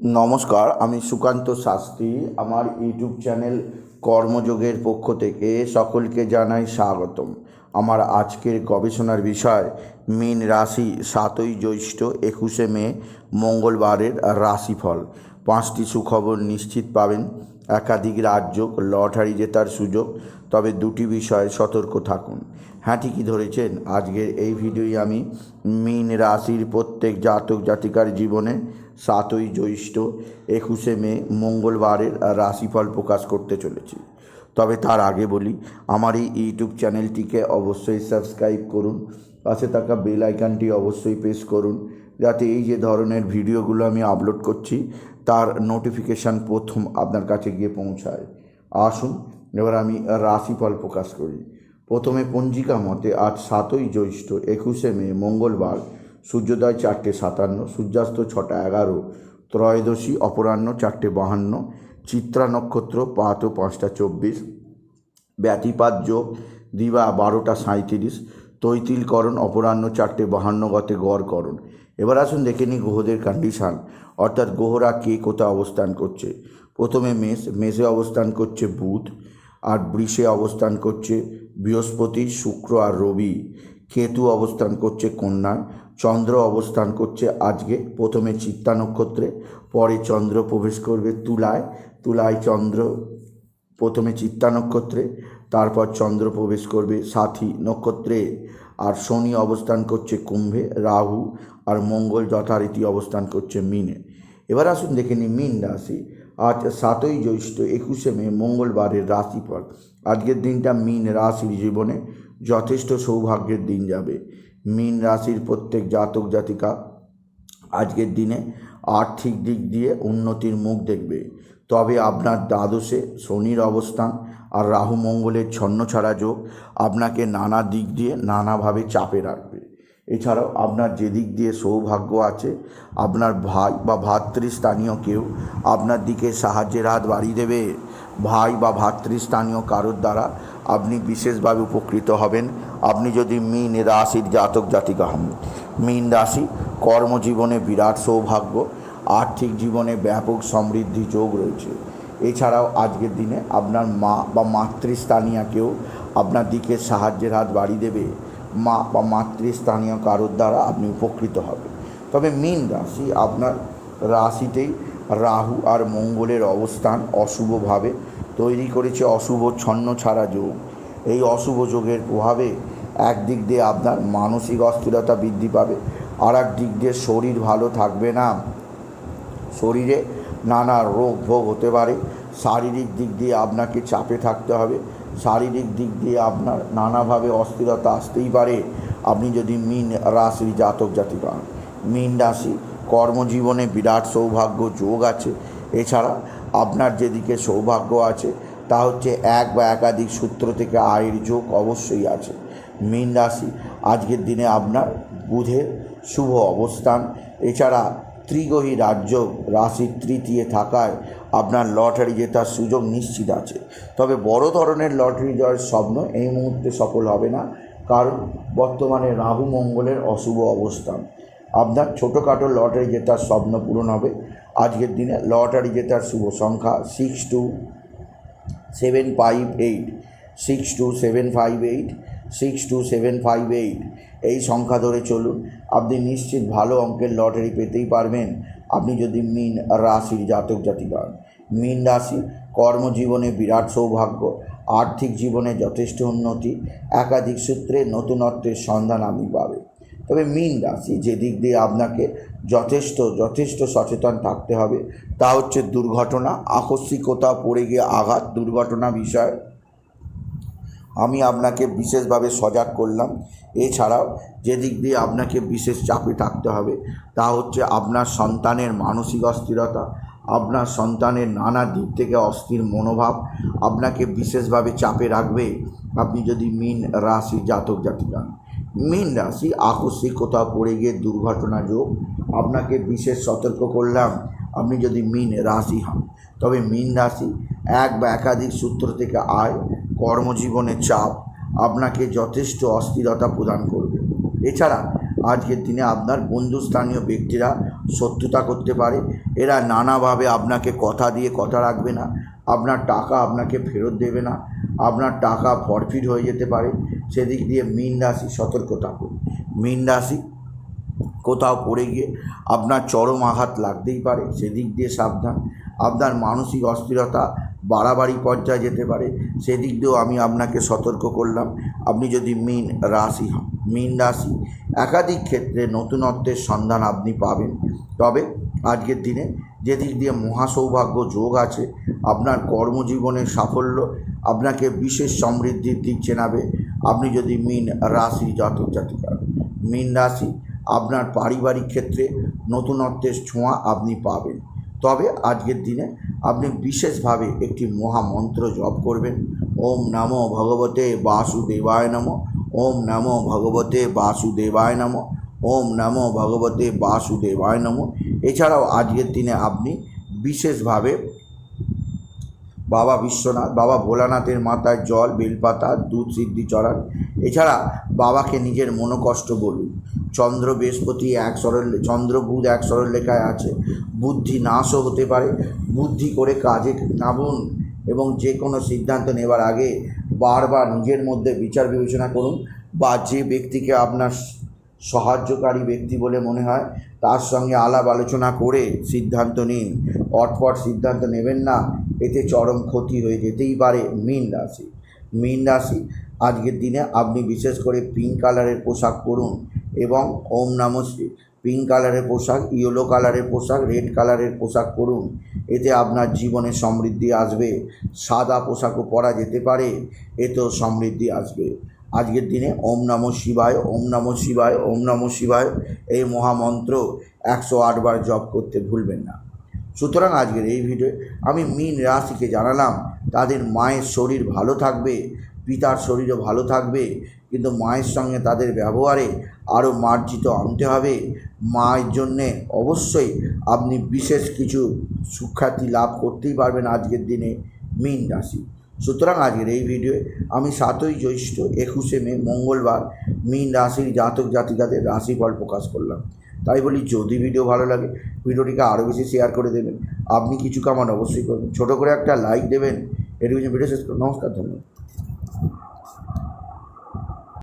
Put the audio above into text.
নমস্কার, আমি সুকান্ত শাস্ত্রী। আমার ইউটিউব চ্যানেল কর্মযোগের পক্ষ থেকে সকলকে জানাই স্বাগতম। আমার আজকের গবেষণার বিষয়, মীন রাশি সাতই জ্যৈষ্ঠ একুশে মে, মঙ্গলবারের রাশিফল। পাঁচটি সুখবর নিশ্চিত পাবেন। একাধিক রাজ্য লটারি জেতার সুযোগ, তবে দুটি বিষয়ে সতর্ক থাকুন। হ্যাঁ ঠিকই ধরেছেন, আজকের এই ভিডিওই আমি মীন রাশির প্রত্যেক জাতক জাতিকার জীবনে সাতই জ্যৈষ্ঠ একুশে মে মঙ্গলবারের রাশিফল প্রকাশ করতে চলেছি। তবে তার আগে বলি, আমার এই ইউটিউব চ্যানেলটিকে অবশ্যই সাবস্ক্রাইব করুন, পাশে থাকা বেল আইকনটি অবশ্যই প্রেস করুন, যাতে এই যে ধরনের ভিডিওগুলো আমি আপলোড করছি, তার নোটিফিকেশান প্রথম আপনার কাছে গিয়ে পৌঁছায়। আসুন, এবার আমি রাশিফল প্রকাশ করি। প্রথমে পঞ্জিকা মতে আজ সাতই জ্যৈষ্ঠ একুশে মে মঙ্গলবার সূর্যোদয় চারটে সাতান্ন, সূর্যাস্ত ছটা এগারো, ত্রয়োদশী অপরাহ্ন চারটে বাহান্ন, চিত্রা নক্ষত্র পাত ও পাঁচটা চব্বিশ, ব্যতিপাত যোগ দিবা বারোটা সাঁইত্রিশ, তৈতিলকরণ অপরাহ্ন চারটে বাহান্ন গতে গড়করণ। এবার আসুন দেখে নিই গ্রহদের কন্ডিশান অর্থাৎ গ্রহরা কে কোথায় অবস্থান করছে। প্রথমে মেষ, মেষে অবস্থান করছে বুধ, আর বৃষে অবস্থান করছে বৃহস্পতি, শুক্র আর রবি। কেতু অবস্থান করছে কন্যায় চন্দ্র অবস্থান করছে আজকে, প্রথমে চিত্তা নক্ষত্রে, পরে চন্দ্র প্রবেশ করবে তুলায় তুলায় চন্দ্র, প্রথমে চিত্তা নক্ষত্রে, তারপর চন্দ্র প্রবেশ করবে সাথী নক্ষত্রে, আর শনি অবস্থান করছে কুম্ভে, রাহু, আর মঙ্গল যথারীতি অবস্থান করছে মিনে। এবার আসুন দেখে নিই মিন রাশি। আজ সাতই জ্যৈষ্ঠ একুশে মে মঙ্গলবারের রাশিফল। আজকের দিনটা মিন রাশির জীবনে যথেষ্ট সৌভাগ্যের দিন যাবে। মিন রাশির প্রত্যেক জাতক জাতিকা আজকের দিনে আর্থিক দিক দিয়ে উন্নতির মুখ দেখবে। তবে আপনার দ্বাদশে শনির অবস্থান আর রাহু মঙ্গলের ছন্নছাড়া যোগ আপনাকে নানা দিক দিয়ে নানাভাবে চাপে রাখবে। এছাড়াও আপনার যে দিক দিয়ে সৌভাগ্য আছে, আপনার ভাই বা ভাতৃস্থানীয় কেউ আপনার দিকে সাহায্যের হাত বাড়িয়ে দেবে। ভাই বা ভাতৃস্থানীয় কারোর দ্বারা আপনি বিশেষভাবে উপকৃত হবেন। আপনি যদি মীন রাশির জাতক জাতিকা হন, মীন রাশি কর্মজীবনে বিরাট সৌভাগ্য, আর্থিক জীবনে ব্যাপক সমৃদ্ধি যোগ রয়েছে। এছাড়াও আজকের দিনে আপনার মা বা মাতৃস্থানীয় কেউ আপনার দিকে সাহায্যের হাত বাড়িয়ে দেবে। মা বা মাতৃস্থানীয় কারোর দ্বারা আপনি উপকৃত হবেন। তবে মীন রাশি আপনার রাশিতেই রাহু আর মঙ্গলের অবস্থান অশুভভাবে তৈরি করেছে অশুভ ছন্ন ছাড়া যোগ। এই অশুভ যোগের প্রভাবে একদিক দিয়ে আপনার মানসিক অস্থিরতা বৃদ্ধি পাবে আর এক দিক দিয়ে শরীর ভালো থাকবে না। শরীরে নানা রোগ ভোগ হতে পারে, শারীরিক দিক দিয়ে আপনাকে চাপে থাকতে হবে, শারীরিক দিক দিয়ে আপনার নানাভাবে অস্থিরতা আসতেই পারে। আপনি যদি মিন রাশির জাতক জাতি পান মিন রাশি কর্মজীবনে বিরাট সৌভাগ্য যোগ আছে। এছাড়া আপনার যেদিকে সৌভাগ্য আছে, তা হচ্ছে এক বা একাধিক সূত্র থেকে আয়ের যোগ অবশ্যই আছে। মীন রাশি, আজকের দিনে আপনার বুধের শুভ অবস্থান। এছাড়া ত্রিগ্রহী রাজ্য রাশির তৃতীয় থাকায় আপনার লটারি জেতার সুযোগ নিশ্চিত আছে। তবে বড় ধরনের লটারি জয়ের স্বপ্ন এই মুহূর্তে সফল হবে না, কারণ বর্তমানে রাহু মঙ্গলের অশুভ অবস্থান। আপনার ছোটোখাটো লটারি জেতার স্বপ্ন পূরণ হবে। আজকের দিনে লটারি জেতার শুভ সংখ্যা six two seven five eight six two seven five eight six two seven five eight এই সংখ্যা ধরে চলুন। আপনি নিশ্চিত ভালো অঙ্কের লটারি পেতেই পারবেন। আপনি যদি মিন রাশির জাতক জাতি পান মিন রাশি কর্মজীবনে বিরাট সৌভাগ্য, আর্থিক জীবনে যথেষ্ট উন্নতি, একাধিক সূত্রে নতুনত্বের সন্ধান আপনি পাবে তবে মিন রাশি, যে দিক দিয়ে আপনাকে যথেষ্ট যথেষ্ট সচেতন থাকতে হবে। তা হচ্ছে দুর্ঘটনা, আকস্মিকতা, পড়ে গিয়ে আঘাত, দুর্ঘটনা বিষয়। আমি আপনাকে বিশেষভাবে সজাগ করলাম। এছাড়াও যে দিক দিয়ে আপনাকে বিশেষ চাপে থাকতে হবে, তা হচ্ছে আপনার সন্তানের মানসিক অস্থিরতা, আপনার সন্তানের নানা দিক থেকে অস্থির মনোভাব আপনাকে বিশেষভাবে চাপে রাখবে। আপনি যদি মিন রাশি জাতক জাতি যান মিন রাশি, আকস্মিক কোথাও পড়ে গিয়ে দুর্ঘটনা যোগ। আপনাকে বিশেষ সতর্ক করলাম, আপনি যদি মিন রাশি হন। তবে মিন রাশি এক বা একাধিক সূত্র থেকে আয়, কর্মজীবনে চাপ, আপনাকে যথেষ্ট অস্থিরতা প্রদান করবে। এছাড়া, আজকের দিনে আপনার বন্ধুস্থানীয় ব্যক্তিরা শত্রুতা করতে পারে। এরা নানাভাবে আপনাকে কথা দিয়ে কথা রাখবে না। আপনার টাকা আপনাকে ফেরত দেবে না। আপনার টাকা ফরফিট হয়ে যেতে পারে। সেদিক দিয়ে মীন রাশি সতর্ক থাকুন। মীন রাশি কোথাও পড়ে গিয়ে আপনার চরম আঘাত লাগতেই পারে, সেদিক দিয়ে সাবধান। আপনার মানসিক অস্থিরতা বাড়াবাড়ি পর্যায়ে যেতে পারে, সেদিক দিয়েও আমি আপনাকে সতর্ক করলাম। আপনি যদি মীন রাশি হন, মীন রাশি একাধিক ক্ষেত্রে নতুনত্বের সন্ধান আপনি পাবেন। তবে আজকের দিনে যেদিক দিয়ে মহাসৌভাগ্য যোগ আছে, আপনার কর্মজীবনের সাফল্য, আপনাকে বিশেষ সমৃদ্ধির দিক চেনাবে। আপনি যদি মীন রাশি জাতক জাতিকা, মীন রাশি আপনার পারিবারিক ক্ষেত্রে নতুনত্বের ছোঁয়া আপনি পাবেন। তবে আজকের দিনে আপনি বিশেষভাবে একটি মহামন্ত্র জপ করবেন। ওম নমো ভগবতে বাসুদেবায় নম, ওম নমো ভগবতে বাসুদেবায় নম, ওম নমো ভগবতে বাসুদেবায় নম। এছাড়াও আজকের দিনে আপনি বিশেষভাবে বাবা বিশ্বনাথ, বাবা ভোলানাথের মাথায় জল, বেলপাতা, দুধ সিদ্ধি চড়ান। এছাড়া বাবাকে নিজের মনোকষ্ট বলুন। চন্দ্র বৃহস্পতি এক সরল, চন্দ্র বুধ এক সরল লেখায় আছে। বুদ্ধি নাশও হতে পারে। বুদ্ধি করে কাজে নামুন এবং যে কোনো সিদ্ধান্ত নেবার আগে বারবার নিজের মধ্যে বিচার বিবেচনা করুন বা যে ব্যক্তিকে আপনার সাহায্যকারী ব্যক্তি বলে মনে হয়। তার সঙ্গে আলাপ আলোচনা করে সিদ্ধান্ত নিন। অটপট সিদ্ধান্ত নেবেন না। এতে চরম ক্ষতি হয়ে যেতেই পারে মীন রাশি। মীন রাশি, আজকের দিনে আপনি বিশেষ করে পিঙ্ক কালারের পোশাক পরুন এবং ওম নমঃ শিব পিঙ্ক কালারের পোশাক ইয়েলো কালারের পোশাক রেড কালারের পোশাক পরুন। এতে আপনার জীবনে সমৃদ্ধি আসবে। সাদা পোশাকও পরা যেতে পারে। এতেও সমৃদ্ধি আসবে। আজকের দিনে ওম নমঃ শিবায়, ওম নমঃ শিবায়, ওম নমঃ শিবায় এই মহামন্ত্র একশো আটবার জপ করতে ভুলবেন না। সুতরাং আজকের এই ভিডিও আমি মীন রাশিকে জানালাম, তাদের মায়ের শরীর ভালো থাকবে, পিতার শরীরও ভালো থাকবে, কিন্তু মায়ের সঙ্গে তাদের ব্যবহারে আরও মার্জিত আনতে হবে। মায়ের জন্যে অবশ্যই আপনি বিশেষ কিছু সুখ্যাতি লাভ করতেই পারবেন আজকের দিনে মীন রাশি। সুতরাং আজকের এই ভিডিওয়ে আমি সাতই জ্যৈষ্ঠ একুশে মে, মঙ্গলবার মীন রাশির জাতক জাতিকাদের রাশিফল প্রকাশ করলাম। তাই বলি, যদি ভিডিও ভালো লাগে ভিডিওটিকে আরও বেশি শেয়ার করে দেবেন। আপনি কিছু কামান অবশ্যই করবেন। ছোটো করে একটা লাইক দেবেন। এটুকু ভিডিও শেষ করুন নমস্কার, ধন্যবাদ।